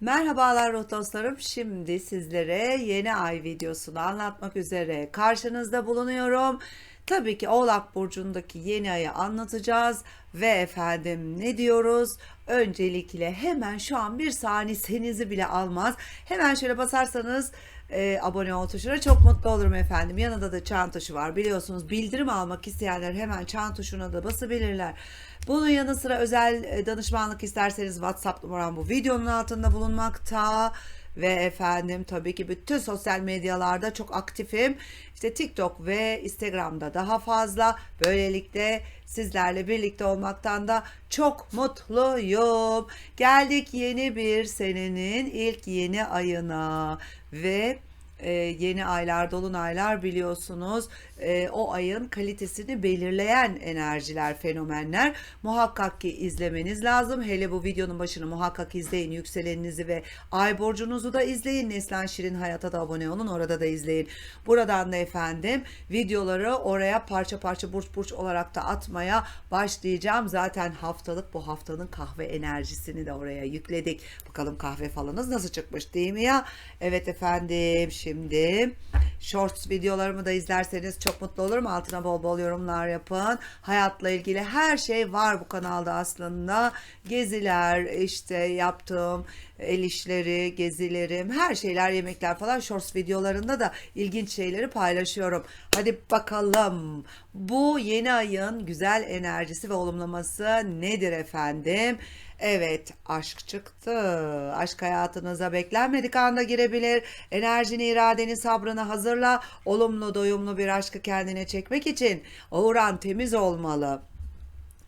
Merhabalar dostlarım. Şimdi sizlere yeni ay videosunu anlatmak üzere karşınızda bulunuyorum. Tabii ki Oğlak Burcu'ndaki yeni ayı anlatacağız ve efendim ne diyoruz? Öncelikle hemen şu an bir saniyenizi bile almaz. Hemen şöyle basarsanız e, abone ol tuşuna çok mutlu olurum efendim. Yanında da çan tuşu var biliyorsunuz. Bildirim almak isteyenler hemen çan tuşuna da basabilirler. Bunun yanı sıra özel e, danışmanlık isterseniz WhatsApp numaram bu videonun altında bulunmakta. Ve efendim tabii ki bütün sosyal medyalarda çok aktifim. İşte TikTok ve Instagram'da daha fazla. Böylelikle sizlerle birlikte olmaktan da çok mutluyum. Geldik yeni bir senenin ilk yeni ayına ve e, yeni aylar, dolunaylar biliyorsunuz e, o ayın kalitesini belirleyen enerjiler, fenomenler. Muhakkak ki izlemeniz lazım. Hele bu videonun başını muhakkak izleyin. Yükseleninizi ve ay burcunuzu da izleyin. Neslan Şirin Hayat'a da abone olun. Orada da izleyin. Buradan da efendim videoları oraya parça parça burç burç olarak da atmaya başlayacağım. Zaten haftalık bu haftanın kahve enerjisini de oraya yükledik. Bakalım kahve falanız nasıl çıkmış değil mi ya? Evet efendim şimdi shorts videolarımı da izlerseniz çok mutlu olurum. Altına bol bol yorumlar yapın. Hayatla ilgili her şey var bu kanalda aslında. Geziler, işte yaptığım el işleri, gezilerim, her şeyler, yemekler falan shorts videolarında da ilginç şeyleri paylaşıyorum. Hadi bakalım bu yeni ayın güzel enerjisi ve olumlaması nedir efendim? Evet aşk çıktı. Aşk hayatınıza beklenmedik anda girebilir. Enerjini, iradeni, sabrını hazırla. Olumlu, doyumlu bir aşkı kendine çekmek için uğran temiz olmalı.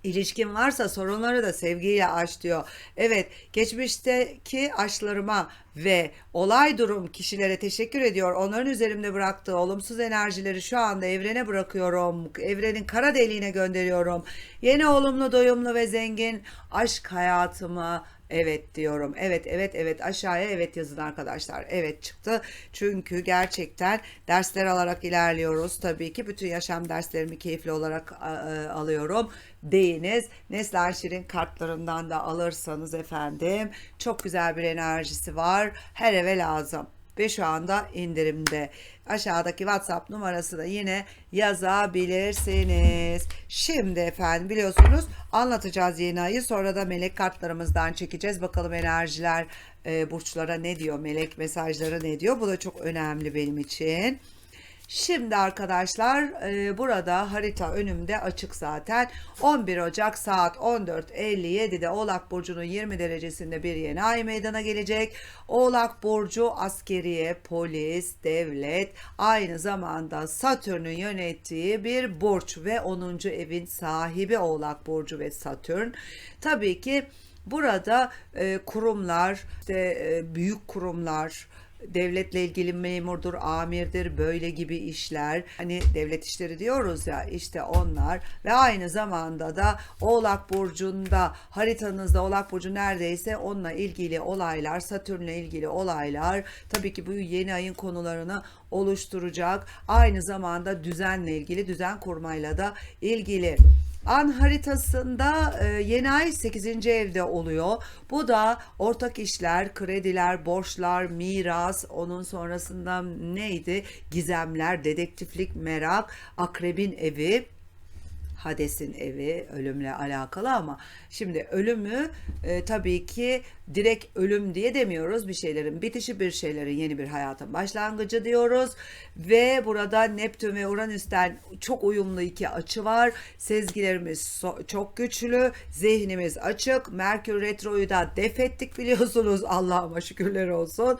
İlişkin varsa sorunları da sevgiyle aş diyor. Evet, geçmişteki aşklarıma ve olay durum kişilere teşekkür ediyor. Onların üzerimde bıraktığı olumsuz enerjileri şu anda evrene bırakıyorum. Evrenin kara deliğine gönderiyorum. Yeni olumlu, doyumlu ve zengin aşk hayatımı Evet diyorum. Evet, evet, evet. Aşağıya evet yazın arkadaşlar. Evet çıktı. Çünkü gerçekten dersler alarak ilerliyoruz. Tabii ki bütün yaşam derslerimi keyifli olarak a, alıyorum. Deyiniz. Neslihan Şirin kartlarından da alırsanız efendim çok güzel bir enerjisi var. Her eve lazım ve şu anda indirimde. Aşağıdaki WhatsApp numarası da yine yazabilirsiniz. Şimdi efendim biliyorsunuz anlatacağız yeni ayı sonra da melek kartlarımızdan çekeceğiz. Bakalım enerjiler e, burçlara ne diyor, melek mesajları ne diyor. Bu da çok önemli benim için. Şimdi arkadaşlar e, burada harita önümde açık zaten. 11 Ocak saat 14.57'de Oğlak Burcu'nun 20 derecesinde bir yeni ay meydana gelecek. Oğlak Burcu askeriye, polis, devlet aynı zamanda Satürn'ün yönettiği bir burç ve 10. evin sahibi Oğlak Burcu ve Satürn. Tabii ki burada e, kurumlar, işte, e, büyük kurumlar, devletle ilgili memurdur, amirdir, böyle gibi işler. Hani devlet işleri diyoruz ya işte onlar ve aynı zamanda da Oğlak Burcu'nda haritanızda Oğlak Burcu neredeyse onunla ilgili olaylar, Satürn'le ilgili olaylar tabii ki bu yeni ayın konularını oluşturacak. Aynı zamanda düzenle ilgili, düzen kurmayla da ilgili. An haritasında e, yeni ay 8. evde oluyor. Bu da ortak işler, krediler, borçlar, miras, onun sonrasında neydi? Gizemler, dedektiflik, merak, akrebin evi. Hades'in evi ölümle alakalı ama şimdi ölümü e, tabii ki direkt ölüm diye demiyoruz. Bir şeylerin bitişi, bir şeylerin yeni bir hayatın başlangıcı diyoruz. Ve burada Neptün ve Uranüs'ten çok uyumlu iki açı var. Sezgilerimiz so- çok güçlü, zihnimiz açık. Merkür Retro'yu da def ettik biliyorsunuz. Allah'ıma şükürler olsun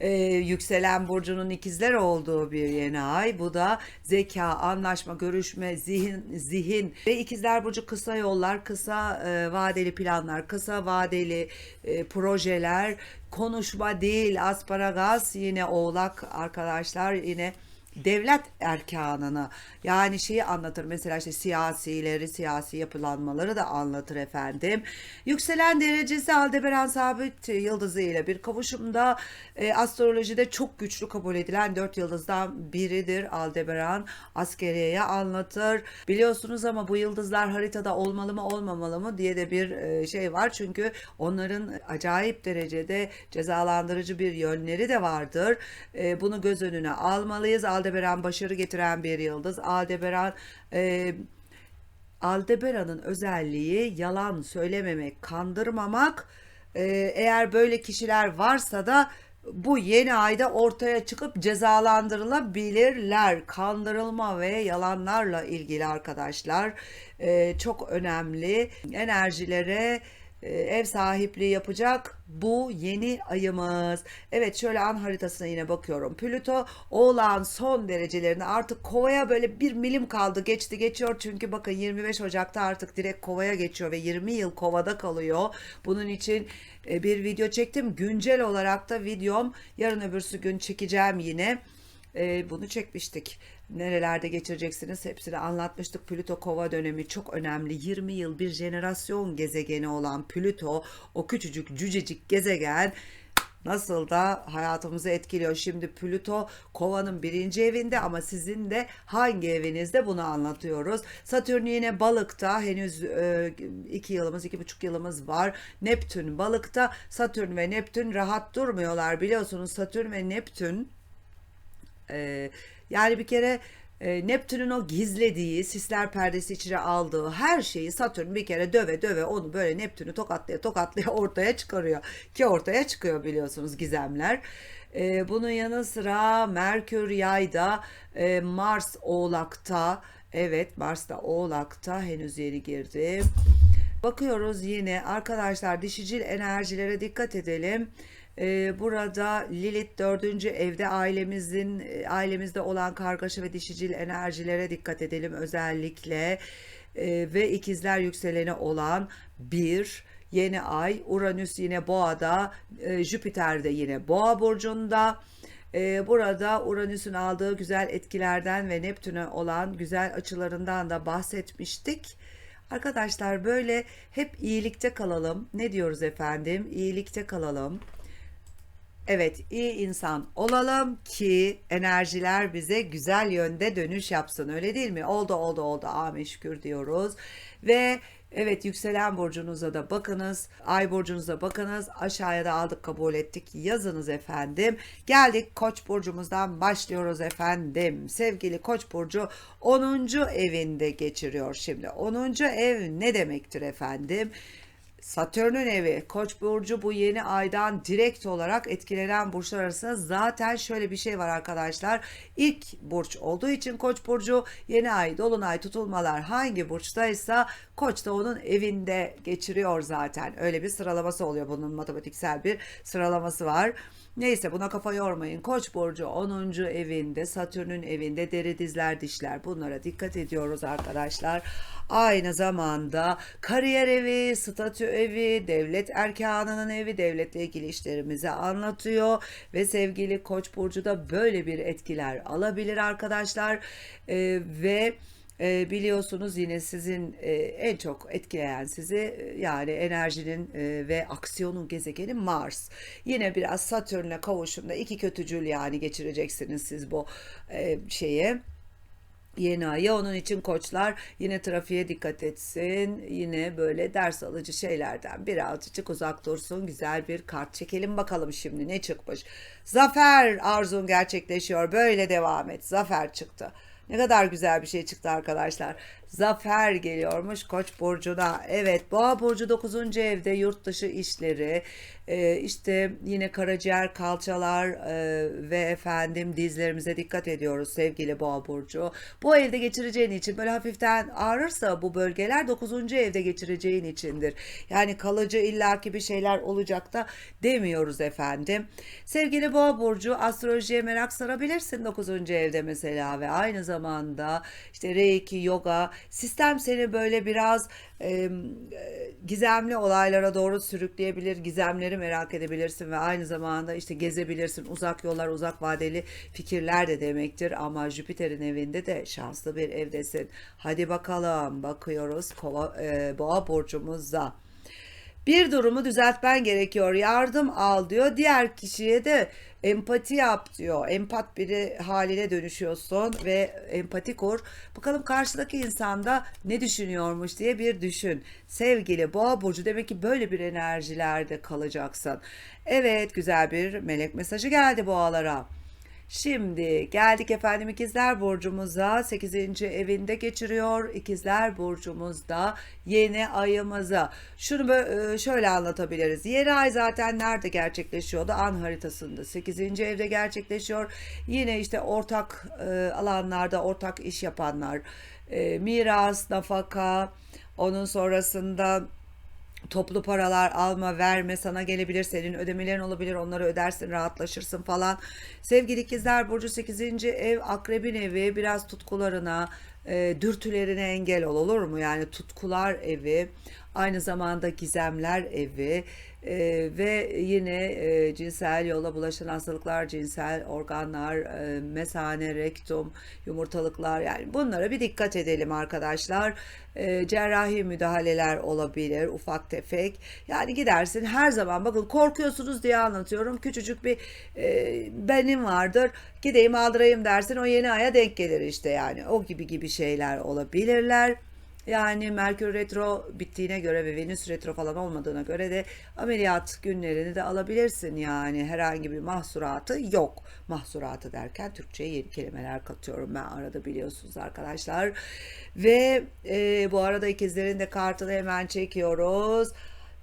e, yükselen burcunun ikizler olduğu bir yeni ay. Bu da zeka, anlaşma, görüşme, zihin, zihin ve ikizler burcu kısa yollar, kısa e, vadeli planlar, kısa vadeli e, projeler, konuşma değil, asparagas yine oğlak arkadaşlar yine devlet erkanını yani şeyi anlatır mesela işte siyasileri siyasi yapılanmaları da anlatır efendim. Yükselen derecesi Aldebaran sabit yıldızı ile bir kavuşumda e, astrolojide çok güçlü kabul edilen dört yıldızdan biridir Aldebaran askeriyeye anlatır. Biliyorsunuz ama bu yıldızlar haritada olmalı mı olmamalı mı diye de bir e, şey var. Çünkü onların acayip derecede cezalandırıcı bir yönleri de vardır. E, bunu göz önüne almalıyız. Aldebaran başarı getiren bir yıldız. Aldebaran e, Aldebaran'ın özelliği yalan söylememek, kandırmamak. Ee, eğer böyle kişiler varsa da bu yeni ayda ortaya çıkıp cezalandırılabilirler. Kandırılma ve yalanlarla ilgili arkadaşlar Ee, çok önemli enerjilere e, ev sahipliği yapacak bu yeni ayımız. Evet şöyle an haritasına yine bakıyorum. Plüto oğlan son derecelerine artık kovaya böyle bir milim kaldı geçti geçiyor. Çünkü bakın 25 Ocak'ta artık direkt kovaya geçiyor ve 20 yıl kovada kalıyor. Bunun için e, bir video çektim. Güncel olarak da videom yarın öbürsü gün çekeceğim yine. E, bunu çekmiştik. Nerelerde geçireceksiniz hepsini anlatmıştık. Plüto kova dönemi çok önemli. 20 yıl bir jenerasyon gezegeni olan Plüto o küçücük cücecik gezegen nasıl da hayatımızı etkiliyor. Şimdi Plüto kovanın birinci evinde ama sizin de hangi evinizde bunu anlatıyoruz. Satürn yine balıkta henüz e, iki yılımız iki buçuk yılımız var. Neptün balıkta Satürn ve Neptün rahat durmuyorlar biliyorsunuz Satürn ve Neptün e, yani bir kere e, Neptün'ün o gizlediği, sisler perdesi içine aldığı her şeyi Satürn bir kere döve döve onu böyle Neptün'ü tokatlaya tokatlaya ortaya çıkarıyor. Ki ortaya çıkıyor biliyorsunuz gizemler. E, bunun yanı sıra Merkür yayda, e, Mars oğlakta. Evet Mars da oğlakta henüz yeni girdi. Bakıyoruz yine arkadaşlar dişicil enerjilere dikkat edelim. Ee, burada Lilith dördüncü evde ailemizin e, ailemizde olan kargaşa ve dişicil enerjilere dikkat edelim özellikle Ee, ve ikizler yükseleni olan bir yeni ay Uranüs yine boğada e, Jüpiter de yine boğa burcunda. Ee, burada Uranüs'ün aldığı güzel etkilerden ve Neptün'e olan güzel açılarından da bahsetmiştik. Arkadaşlar böyle hep iyilikte kalalım. Ne diyoruz efendim? İyilikte kalalım. Evet, iyi insan olalım ki enerjiler bize güzel yönde dönüş yapsın. Öyle değil mi? Oldu oldu oldu. Amin şükür diyoruz. Ve evet yükselen burcunuza da bakınız. Ay burcunuza bakınız. Aşağıya da aldık kabul ettik. Yazınız efendim. Geldik Koç burcumuzdan başlıyoruz efendim. Sevgili Koç burcu 10. evinde geçiriyor şimdi. 10. ev ne demektir efendim? Satürn'ün evi Koç burcu bu yeni aydan direkt olarak etkilenen burçlar arasında zaten şöyle bir şey var arkadaşlar. İlk burç olduğu için Koç burcu yeni ay, dolunay, tutulmalar hangi burçtaysa Koç da onun evinde geçiriyor zaten. Öyle bir sıralaması oluyor bunun matematiksel bir sıralaması var. Neyse buna kafa yormayın. Koç burcu 10. evinde, Satürn'ün evinde deri dizler dişler bunlara dikkat ediyoruz arkadaşlar. Aynı zamanda kariyer evi, statü evi, devlet erkanının evi, devletle ilgili işlerimizi anlatıyor ve sevgili Koç burcu da böyle bir etkiler alabilir arkadaşlar. Ee, ve e, biliyorsunuz yine sizin e, en çok etkileyen sizi e, yani enerjinin e, ve aksiyonun gezegeni Mars. Yine biraz Satürn'le kavuşumda iki kötücül yani geçireceksiniz siz bu e, şeye yeni ayı. Onun için koçlar yine trafiğe dikkat etsin. Yine böyle ders alıcı şeylerden birazcık uzak dursun. Güzel bir kart çekelim bakalım şimdi ne çıkmış. Zafer arzun gerçekleşiyor. Böyle devam et. Zafer çıktı. Ne kadar güzel bir şey çıktı arkadaşlar. Zafer geliyormuş Koç burcuna. Evet, Boğa burcu 9. evde yurt dışı işleri, e, işte yine karaciğer, kalçalar e, ve efendim dizlerimize dikkat ediyoruz sevgili Boğa burcu. Bu evde geçireceğin için böyle hafiften ağrırsa bu bölgeler 9. evde geçireceğin içindir. Yani kalıcı illaki bir şeyler olacak da demiyoruz efendim. Sevgili Boğa burcu astrolojiye merak sarabilirsin 9. evde mesela ve aynı zamanda işte Reiki, yoga sistem seni böyle biraz e, gizemli olaylara doğru sürükleyebilir. Gizemleri merak edebilirsin ve aynı zamanda işte gezebilirsin. Uzak yollar, uzak vadeli fikirler de demektir ama Jüpiter'in evinde de şanslı bir evdesin. Hadi bakalım bakıyoruz Kova, e, Boğa burcumuzda. Bir durumu düzeltmen gerekiyor. Yardım al diyor. Diğer kişiye de empati yap diyor. Empat biri haline dönüşüyorsun ve empati kur. Bakalım karşıdaki insanda ne düşünüyormuş diye bir düşün. Sevgili Boğa burcu demek ki böyle bir enerjilerde kalacaksın. Evet güzel bir melek mesajı geldi boğalara. Şimdi geldik efendim ikizler burcumuza 8. evinde geçiriyor. İkizler burcumuzda yeni ayımıza. Şunu e, şöyle anlatabiliriz. Yeni ay zaten nerede gerçekleşiyordu? An haritasında 8. evde gerçekleşiyor. Yine işte ortak e, alanlarda ortak iş yapanlar, e, miras, nafaka, onun sonrasında toplu paralar alma verme sana gelebilir senin ödemelerin olabilir onları ödersin rahatlaşırsın falan sevgili ikizler burcu 8. ev akrebin evi biraz tutkularına e, dürtülerine engel ol olur mu? Yani tutkular evi aynı zamanda gizemler evi e, ve yine e, cinsel yola bulaşan hastalıklar cinsel organlar e, mesane rektum yumurtalıklar yani bunlara bir dikkat edelim arkadaşlar. E, cerrahi müdahaleler olabilir ufak tefek. Yani gidersin her zaman bakın korkuyorsunuz diye anlatıyorum. Küçücük bir e, benim vardır gideyim aldırayım dersin o yeni aya denk gelir işte yani o gibi gibi şeyler olabilirler. Yani Merkür Retro bittiğine göre ve Venüs Retro falan olmadığına göre de ameliyat günlerini de alabilirsin. Yani herhangi bir mahsuratı yok. Mahsuratı derken Türkçe'ye yeni kelimeler katıyorum ben arada biliyorsunuz arkadaşlar. Ve e, bu arada ikizlerin de kartını hemen çekiyoruz.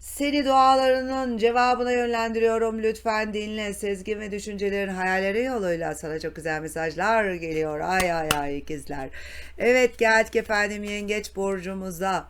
Seni dualarının cevabına yönlendiriyorum. Lütfen dinle. Sezgin ve düşüncelerin hayalleri yoluyla sana çok güzel mesajlar geliyor. Ay ay ay ikizler. Evet geldik efendim yengeç burcumuza.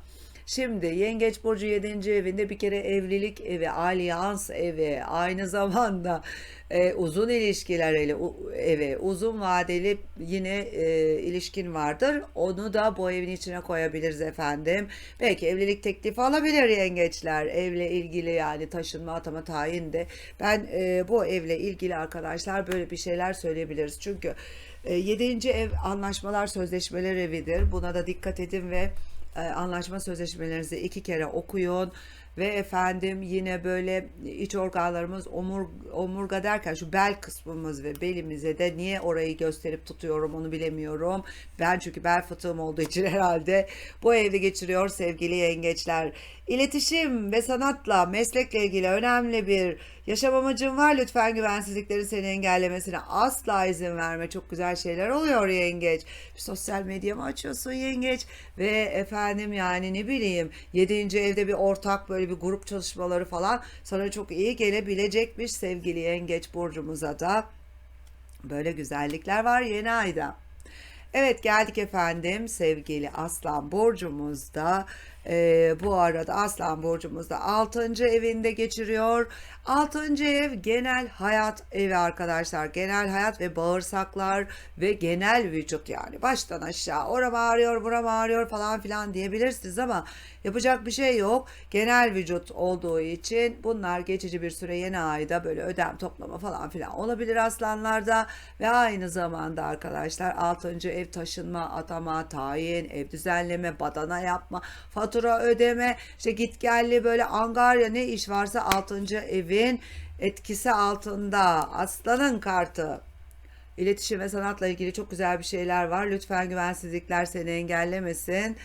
Şimdi Yengeç Burcu 7. evinde bir kere evlilik evi, alyans evi, aynı zamanda e, uzun ilişkiler evi, evi, uzun vadeli yine e, ilişkin vardır. Onu da bu evin içine koyabiliriz efendim. Belki evlilik teklifi alabilir yengeçler. Evle ilgili yani taşınma, atama, tayin de. Ben e, bu evle ilgili arkadaşlar böyle bir şeyler söyleyebiliriz. Çünkü e, 7. ev anlaşmalar, sözleşmeler evidir. Buna da dikkat edin ve anlaşma sözleşmelerinizi iki kere okuyun ve efendim yine böyle iç organlarımız omur, omurga derken şu bel kısmımız ve belimize de niye orayı gösterip tutuyorum onu bilemiyorum. Ben çünkü bel fıtığım olduğu için herhalde bu evde geçiriyor sevgili yengeçler. İletişim ve sanatla, meslekle ilgili önemli bir yaşam amacın var. Lütfen güvensizliklerin seni engellemesine asla izin verme. Çok güzel şeyler oluyor yengeç. Bir sosyal medya mı açıyorsun yengeç? Ve efendim yani ne bileyim 7. evde bir ortak böyle bir grup çalışmaları falan sana çok iyi gelebilecekmiş sevgili yengeç burcumuza da. Böyle güzellikler var yeni ayda. Evet geldik efendim sevgili Aslan Burcumuzda e, bu arada Aslan Burcumuzda 6. evinde geçiriyor. 6. ev genel hayat evi arkadaşlar. Genel hayat ve bağırsaklar ve genel vücut yani baştan aşağı oram ağrıyor buram ağrıyor falan filan diyebilirsiniz ama yapacak bir şey yok. Genel vücut olduğu için bunlar geçici bir süre yeni ayda böyle ödem toplama falan filan olabilir aslanlarda ve aynı zamanda arkadaşlar 6. ev taşınma, atama, tayin, ev düzenleme, badana yapma, fatura ödeme, işte gitgelli böyle angarya ne iş varsa 6. evin etkisi altında aslanın kartı. İletişim ve sanatla ilgili çok güzel bir şeyler var. Lütfen güvensizlikler seni engellemesin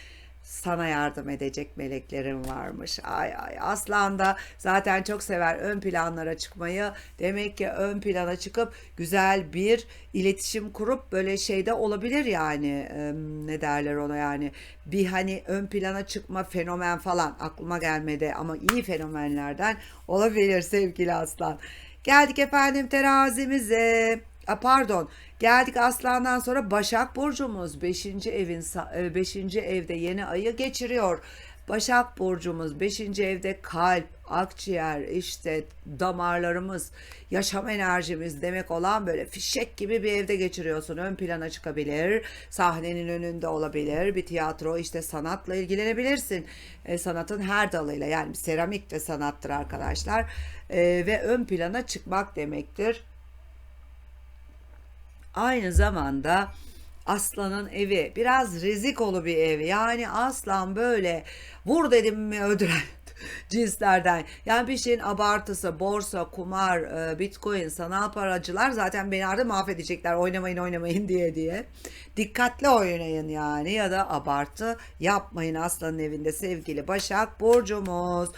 sana yardım edecek meleklerim varmış. Ay ay aslan da zaten çok sever ön planlara çıkmayı. Demek ki ön plana çıkıp güzel bir iletişim kurup böyle şeyde olabilir yani Ee, ne derler ona yani bir hani ön plana çıkma fenomen falan aklıma gelmedi ama iyi fenomenlerden olabilir sevgili aslan. Geldik efendim terazimize. A, pardon. Geldik Aslan'dan sonra Başak Burcumuz 5. evin 5. evde yeni ayı geçiriyor. Başak Burcumuz 5. evde kalp, akciğer, işte damarlarımız, yaşam enerjimiz demek olan böyle fişek gibi bir evde geçiriyorsun. Ön plana çıkabilir, sahnenin önünde olabilir, bir tiyatro işte sanatla ilgilenebilirsin. E, sanatın her dalıyla yani seramik de sanattır arkadaşlar. E, ve ön plana çıkmak demektir. Aynı zamanda Aslan'ın evi biraz rizikolu bir ev. Yani aslan böyle vur dedim mi öldüren cinslerden. Yani bir şeyin abartısı, borsa, kumar, e, bitcoin, sanal paracılar zaten beni artık mahvedecekler oynamayın oynamayın diye diye. Dikkatli oynayın yani ya da abartı yapmayın aslanın evinde sevgili Başak Burcumuz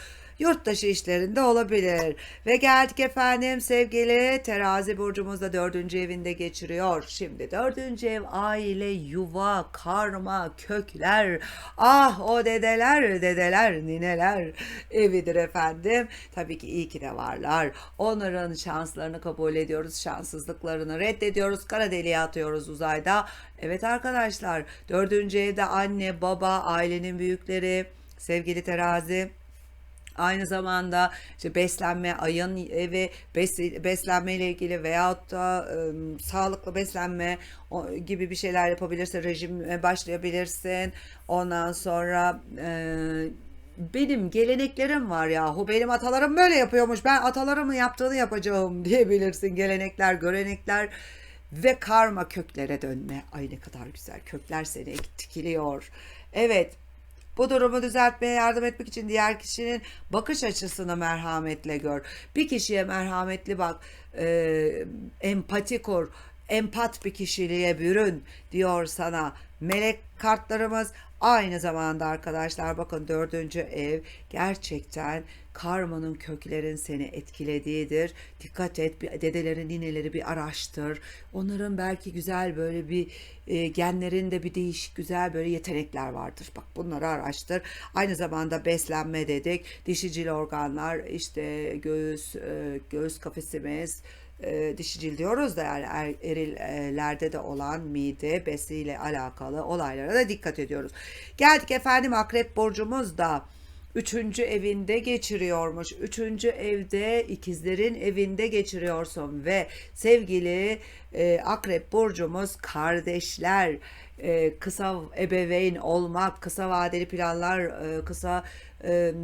yurt dışı işlerinde olabilir. Ve geldik efendim sevgili terazi burcumuzda dördüncü evinde geçiriyor. Şimdi dördüncü ev aile, yuva, karma, kökler. Ah o dedeler, dedeler, nineler evidir efendim. Tabii ki iyi ki de varlar. Onların şanslarını kabul ediyoruz, şanssızlıklarını reddediyoruz. Kara deliğe atıyoruz uzayda. Evet arkadaşlar dördüncü evde anne, baba, ailenin büyükleri, sevgili terazi. Aynı zamanda işte beslenme, ayın evi, bes, beslenme ile ilgili veyahut da e, sağlıklı beslenme o, gibi bir şeyler yapabilirsin, rejime başlayabilirsin. Ondan sonra e, benim geleneklerim var yahu. Benim atalarım böyle yapıyormuş. Ben atalarımın yaptığını yapacağım diyebilirsin. Gelenekler görenekler ve karma köklere dönme. Ay ne kadar güzel. Kökler seni etkiliyor. Evet bu durumu düzeltmeye yardım etmek için diğer kişinin bakış açısını merhametle gör. Bir kişiye merhametli bak, e, empati kur, empat bir kişiliğe bürün diyor sana. Melek kartlarımız aynı zamanda arkadaşlar bakın dördüncü ev gerçekten karmanın köklerin seni etkilediğidir. Dikkat et dedelerin nineleri bir araştır. Onların belki güzel böyle bir e, genlerinde bir değişik güzel böyle yetenekler vardır. Bak bunları araştır. Aynı zamanda beslenme dedik. Dişicil organlar işte göğüs, e, göğüs kafesimiz, e, dişicil diyoruz da yani er, erillerde de olan mide besiyle alakalı olaylara da dikkat ediyoruz. Geldik efendim akrep burcumuz da üçüncü evinde geçiriyormuş. Üçüncü evde ikizlerin evinde geçiriyorsun ve sevgili e, akrep burcumuz kardeşler e, kısa ebeveyn olmak, kısa vadeli planlar, e, kısa e,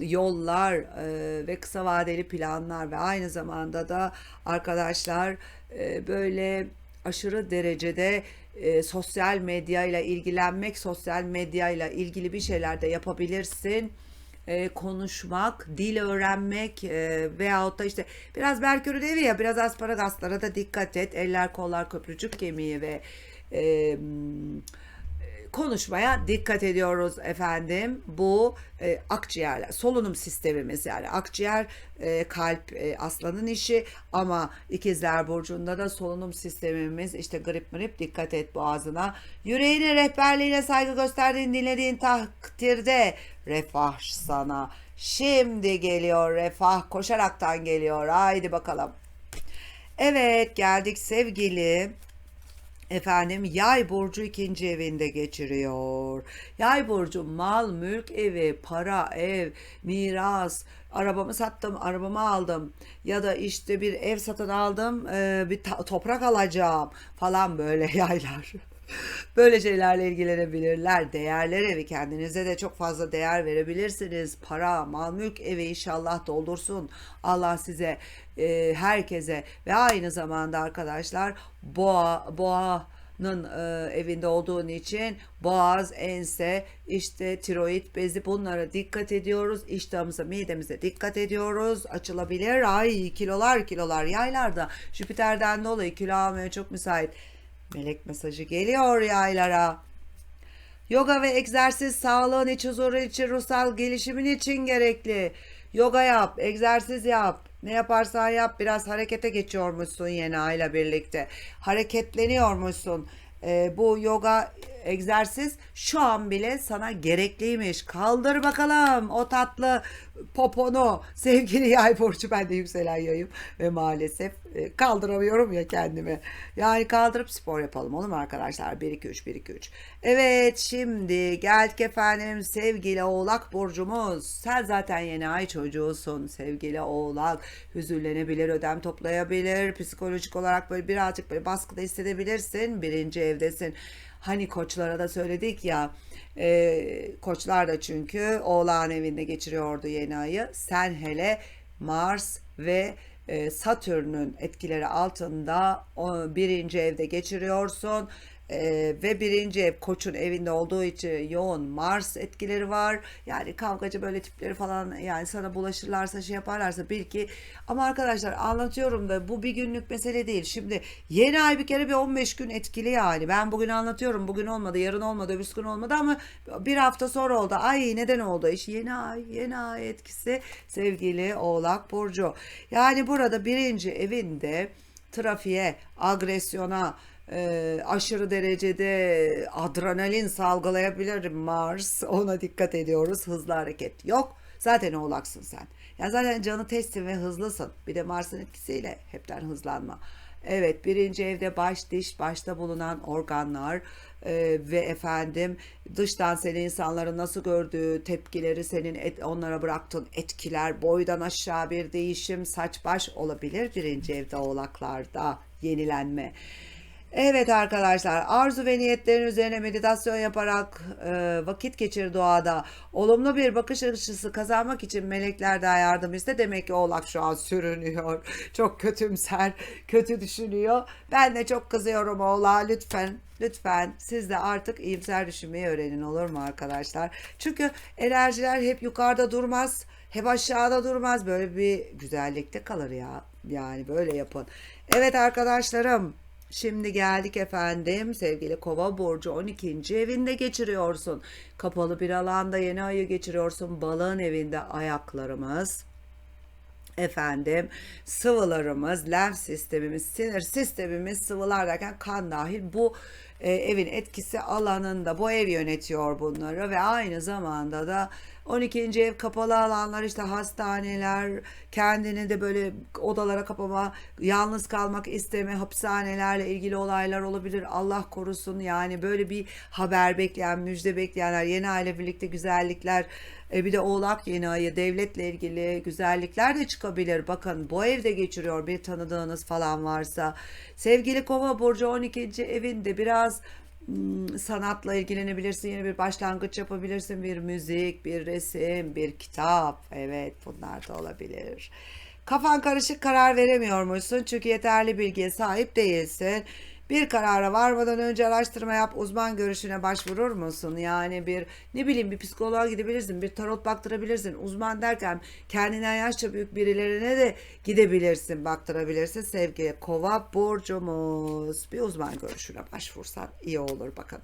yollar e, ve kısa vadeli planlar ve aynı zamanda da arkadaşlar e, böyle aşırı derecede e, sosyal medya ile ilgilenmek, sosyal medya ile ilgili bir şeyler de yapabilirsin e, konuşmak, dil öğrenmek e, veyahut da işte biraz Merkür'ün evi ya biraz asparagaslara da dikkat et. Eller kollar köprücük kemiği ve e, konuşmaya dikkat ediyoruz efendim. Bu e, akciğerler, solunum sistemimiz yani akciğer, e, kalp e, aslanın işi ama ikizler burcunda da solunum sistemimiz işte grip grip dikkat et boğazına. Yüreğine rehberliğine saygı gösterdiğin dinlediğin takdirde refah sana. Şimdi geliyor refah koşaraktan geliyor. Haydi bakalım. Evet geldik sevgili Efendim yay burcu ikinci evinde geçiriyor. Yay burcu mal, mülk evi, para, ev, miras, arabamı sattım, arabamı aldım ya da işte bir ev satın aldım, bir toprak alacağım falan böyle yaylar. Böyle şeylerle ilgilenebilirler. Değerler evi kendinize de çok fazla değer verebilirsiniz. Para, mal, mülk evi inşallah doldursun. Allah size, e, herkese ve aynı zamanda arkadaşlar boğa, boğa e, evinde olduğun için boğaz, ense, işte tiroid bezi bunlara dikkat ediyoruz. İştahımıza, midemize dikkat ediyoruz. Açılabilir. Ay kilolar kilolar yaylarda Jüpiter'den dolayı kilo almaya çok müsait. Melek mesajı geliyor yaylara. Yoga ve egzersiz sağlığın iç huzuru için, ruhsal gelişimin için gerekli. Yoga yap, egzersiz yap. Ne yaparsan yap biraz harekete geçiyormuşsun yeni ayla birlikte. Hareketleniyormuşsun. Ee, bu yoga egzersiz şu an bile sana gerekliymiş. Kaldır bakalım o tatlı poponu sevgili yay burcu ben de yükselen yayım ve maalesef e, kaldıramıyorum ya kendimi. Yani kaldırıp spor yapalım olur mu arkadaşlar? 1 2 3 1 2 3. Evet şimdi geldik efendim sevgili Oğlak burcumuz. Sen zaten yeni ay çocuğusun sevgili Oğlak. Hüzünlenebilir, ödem toplayabilir, psikolojik olarak böyle birazcık böyle baskıda hissedebilirsin. Birinci evdesin. Hani koçlara da söyledik ya e, koçlar da çünkü oğlağın evinde geçiriyordu yeni ayı. Sen hele Mars ve e, Satürn'ün etkileri altında birinci evde geçiriyorsun. Ee, ve birinci ev koçun evinde olduğu için yoğun Mars etkileri var. Yani kavgacı böyle tipleri falan yani sana bulaşırlarsa şey yaparlarsa bil ki ama arkadaşlar anlatıyorum da bu bir günlük mesele değil. Şimdi yeni ay bir kere bir 15 gün etkili yani. Ben bugün anlatıyorum. Bugün olmadı, yarın olmadı, öbür gün olmadı ama bir hafta sonra oldu. Ay neden oldu? İş yeni ay, yeni ay etkisi sevgili Oğlak Burcu. Yani burada birinci evinde trafiğe, agresyona, e, aşırı derecede adrenalin salgılayabilir Mars. Ona dikkat ediyoruz. Hızlı hareket yok. Zaten oğlaksın sen. Ya zaten canı teslim ve hızlısın. Bir de Mars'ın etkisiyle hepten hızlanma. Evet birinci evde baş diş başta bulunan organlar e, ve efendim dıştan seni insanların nasıl gördüğü tepkileri senin et, onlara bıraktığın etkiler boydan aşağı bir değişim saç baş olabilir birinci evde oğlaklarda yenilenme. Evet arkadaşlar arzu ve niyetlerin üzerine meditasyon yaparak e, vakit geçir doğada. Olumlu bir bakış açısı kazanmak için meleklerden yardım iste. Demek ki oğlak şu an sürünüyor. Çok kötümser, kötü düşünüyor. Ben de çok kızıyorum oğlağa lütfen. Lütfen siz de artık iyimser düşünmeyi öğrenin olur mu arkadaşlar? Çünkü enerjiler hep yukarıda durmaz. Hep aşağıda durmaz. Böyle bir güzellikte kalır ya. Yani böyle yapın. Evet arkadaşlarım. Şimdi geldik efendim sevgili kova burcu 12. evinde geçiriyorsun. Kapalı bir alanda yeni ayı geçiriyorsun. Balığın evinde ayaklarımız efendim sıvılarımız, lenf sistemimiz, sinir sistemimiz sıvılar derken kan dahil bu e, evin etkisi alanında bu ev yönetiyor bunları ve aynı zamanda da 12. ev kapalı alanlar işte hastaneler, kendini de böyle odalara kapama, yalnız kalmak isteme, hapishanelerle ilgili olaylar olabilir. Allah korusun yani böyle bir haber bekleyen, müjde bekleyenler, yeni aile birlikte güzellikler, e bir de oğlak yeni ayı, devletle ilgili güzellikler de çıkabilir. Bakın bu evde geçiriyor bir tanıdığınız falan varsa. Sevgili kova burcu 12. evinde biraz sanatla ilgilenebilirsin, yeni bir başlangıç yapabilirsin, bir müzik, bir resim, bir kitap. Evet, bunlar da olabilir. Kafan karışık karar veremiyor musun? Çünkü yeterli bilgiye sahip değilsin. Bir karara varmadan önce araştırma yap, uzman görüşüne başvurur musun? Yani bir ne bileyim bir psikoloğa gidebilirsin, bir tarot baktırabilirsin. Uzman derken kendinden yaşça büyük birilerine de gidebilirsin, baktırabilirsin. Sevgili kova burcumuz. Bir uzman görüşüne başvursan iyi olur bakın.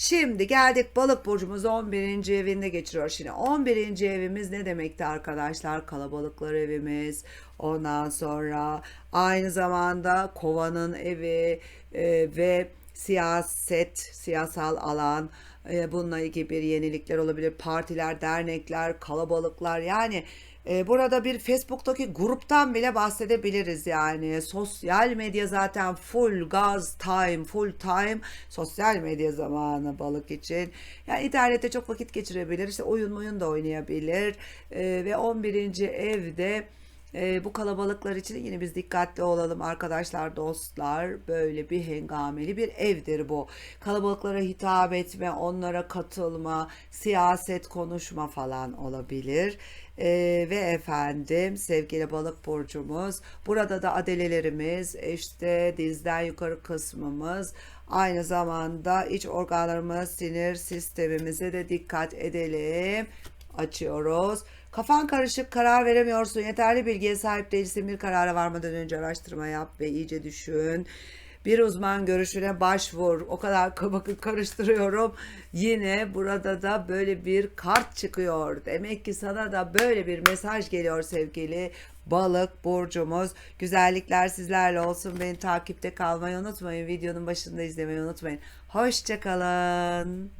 Şimdi geldik balık burcumuz 11. evinde geçiriyor. Şimdi 11. evimiz ne demekti arkadaşlar? Kalabalıklar evimiz. Ondan sonra aynı zamanda kovanın evi e, ve siyaset, siyasal alan e, bununla ilgili bir yenilikler olabilir. Partiler, dernekler, kalabalıklar yani e, burada bir Facebook'taki gruptan bile bahsedebiliriz yani. Sosyal medya zaten full gaz time, full time sosyal medya zamanı balık için. Yani internette çok vakit geçirebilir. İşte oyun oyun da oynayabilir. E, ve 11. evde e, bu kalabalıklar için yine biz dikkatli olalım arkadaşlar, dostlar. Böyle bir hengameli bir evdir bu. Kalabalıklara hitap etme, onlara katılma, siyaset konuşma falan olabilir. Ee, ve efendim sevgili balık burcumuz burada da adelelerimiz işte dizden yukarı kısmımız aynı zamanda iç organlarımız sinir sistemimize de dikkat edelim açıyoruz. Kafan karışık karar veremiyorsun yeterli bilgiye sahip değilsin bir karara varmadan önce araştırma yap ve iyice düşün. Bir uzman görüşüne başvur. O kadar bakın karıştırıyorum. Yine burada da böyle bir kart çıkıyor. Demek ki sana da böyle bir mesaj geliyor sevgili balık burcumuz. Güzellikler sizlerle olsun. Beni takipte kalmayı unutmayın. Videonun başında izlemeyi unutmayın. Hoşçakalın.